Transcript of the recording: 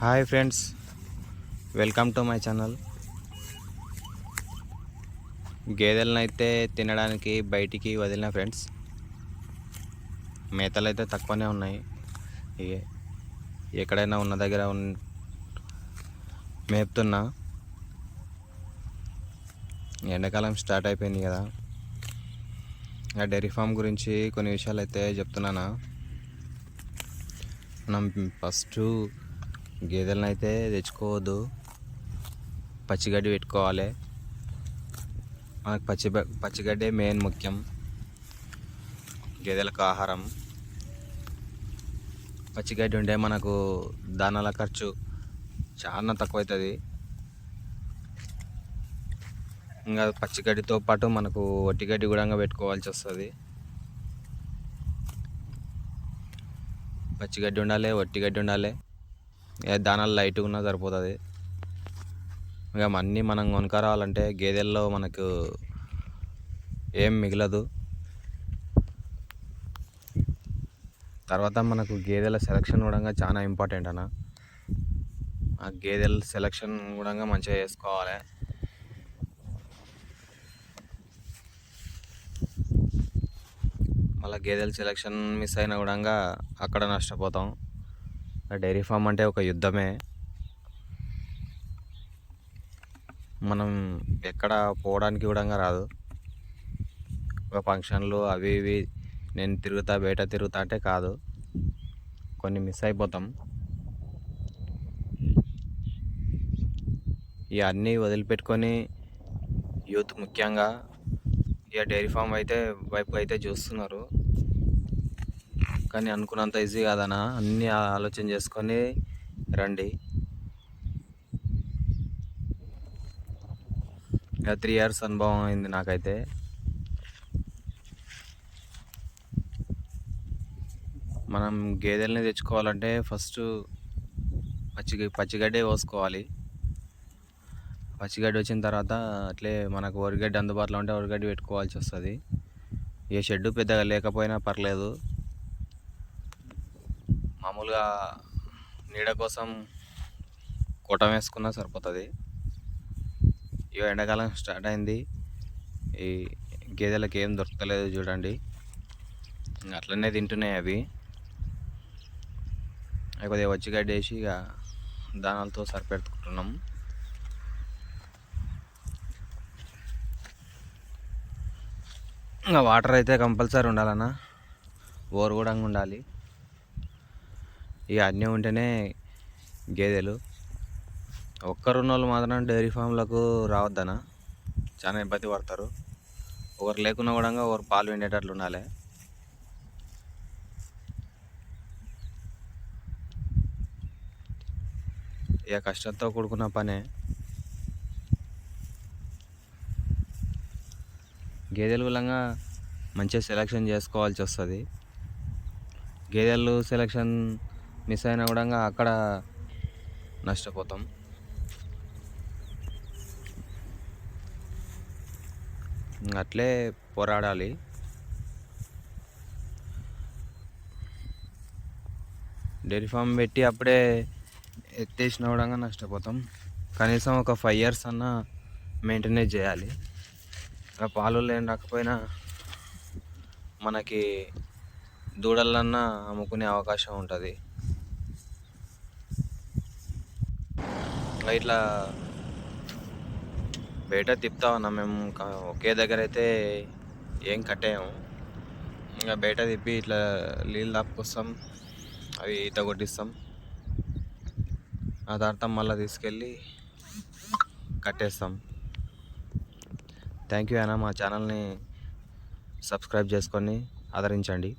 Hi friends welcome to my channel. గేదెలను అయితే తినడానికి బయటికి వదిలిన ఫ్రెండ్స్ మేతలు అయితే తక్కువనే ఉన్నాయి. ఎక్కడైనా ఉన్న దగ్గర ఉన్ మేపుతున్నా. ఎండాకాలం స్టార్ట్ అయిపోయింది కదా. ఆ డైరీ ఫామ్ గురించి కొన్ని విషయాలు అయితే చెప్తున్నానా. మనం ఫస్ట్ గేదెలను అయితే తెచ్చుకోవద్దు. పచ్చిగడ్డి పెట్టుకోవాలి. మనకు పచ్చి పచ్చిగడ్డే మెయిన్ ముఖ్యం. గేదెలకు ఆహారం. పచ్చిగడ్డి ఉంటే మనకు దానాల ఖర్చు చాలా తక్కువ అవుతుంది ఇంకా పచ్చిగడ్డితో పాటు మనకు ఒట్టిగడ్డి కూడా పెట్టుకోవాల్సి వస్తుంది. పచ్చిగడ్డి ఉండాలి ఒట్టిగడ్డి ఉండాలి. దానాలు లైట్గా ఉన్నా సరిపోతుంది. ఇక అన్నీ మనం కొనుక్కరావాలంటే గేదెల్లో మనకు ఏం మిగలదు. తర్వాత మనకు గేదెల సెలక్షన్ కూడా చాలా ఇంపార్టెంట్ అన్న. ఆ గేదెల సెలక్షన్ కూడా మంచిగా చేసుకోవాలి. మళ్ళీ గేదెల సెలక్షన్ మిస్ అయినా కూడా అక్కడ నష్టపోతాం. డైరీ ఫామ్ అంటే ఒక యుద్ధమే. మనం ఎక్కడ పోవడానికి కూడా రాదు. ఒక ఫంక్షన్లు అవి ఇవి నేను తిరుగుతా బయట తిరుగుతా అంటే కాదు. కొన్ని మిస్ అయిపోతాం. ఇవన్నీ వదిలిపెట్టుకొని యూత్ ముఖ్యంగా ఇక డైరీ ఫామ్ అయితే వైపు అయితే చూస్తున్నారు. కానీ అనుకున్నంత ఈజీ కాదనా అన్నీ ఆలోచన చేసుకొని రండి. త్రీ ఇయర్స్ అనుభవం అయింది నాకైతే. మనం గేదెల్ని తెచ్చుకోవాలంటే ఫస్ట్ పచ్చి పచ్చిగడ్డే కోసుకోవాలి. పచ్చిగడ్డి వచ్చిన తర్వాత అట్లే మనకు వరిగడ్డి అందుబాటులో ఉంటే వరిగడ్డి పెట్టుకోవాల్సి వస్తుంది. ఏ షెడ్డు పెద్దగా లేకపోయినా పర్లేదు. మామూలుగా నీడ కోసం కూటం వేసుకున్నా సరిపోతుంది. ఇక ఎండాకాలం స్టార్ట్ అయింది. ఈ గేదెలకు ఏం దొరకలేదు చూడండి. అట్లనే తింటున్నాయి అవి. అవి కొద్దిగా వచ్చి గడ్డేసి ఇక దానాలతో సరిపెట్టుకుంటున్నాం. ఇంకా వాటర్ అయితే కంపల్సరీ ఉండాలన్నా. బోర్ కూడా ఉండాలి. ఇక అన్నీ ఉంటేనే గేదెలు. ఒక్కరున్న వాళ్ళు మాత్రం డైరీ ఫామ్లకు రావద్దనా చాలా ఇబ్బంది పడతారు. ఒకరు లేకున్నా కూడా ఒకరు పాలు పిండేటట్లు ఉండాలి. ఇక కష్టంతో కూడుకున్న పనే. గేదెల వలంగా మంచిగా సెలెక్షన్ చేసుకోవాల్సి వస్తుంది. గేదెలు సెలెక్షన్ మిస్ అయినా కూడా అక్కడ నష్టపోతాం. అట్లే పోరాడాలి. డైరీ ఫామ్ పెట్టి అప్పుడే ఎత్తేసిన కూడా నష్టపోతాం. కనీసం ఒక ఫైవ్ ఇయర్స్ అన్న మెయింటెనెన్స్ చేయాలి. ఆ పాలు లేని రాకపోయినా మనకి దూడలన్నా అమ్ముకునే అవకాశం ఉంటుంది. ఇట్లా బయట తిప్పుతా ఉన్నాం మేము. ఒకే దగ్గర అయితే ఏం కట్టేయము ఇంకా బయట తిప్పి ఇట్లా నీళ్ళు దాపుకొస్తాం అవి ఈత కొట్టిస్తాం. ఆ తర్వాత మళ్ళీ తీసుకెళ్ళి కట్టేస్తాం. థ్యాంక్ యూ అన్న మా ఛానల్ని సబ్స్క్రైబ్ చేసుకొని ఆదరించండి.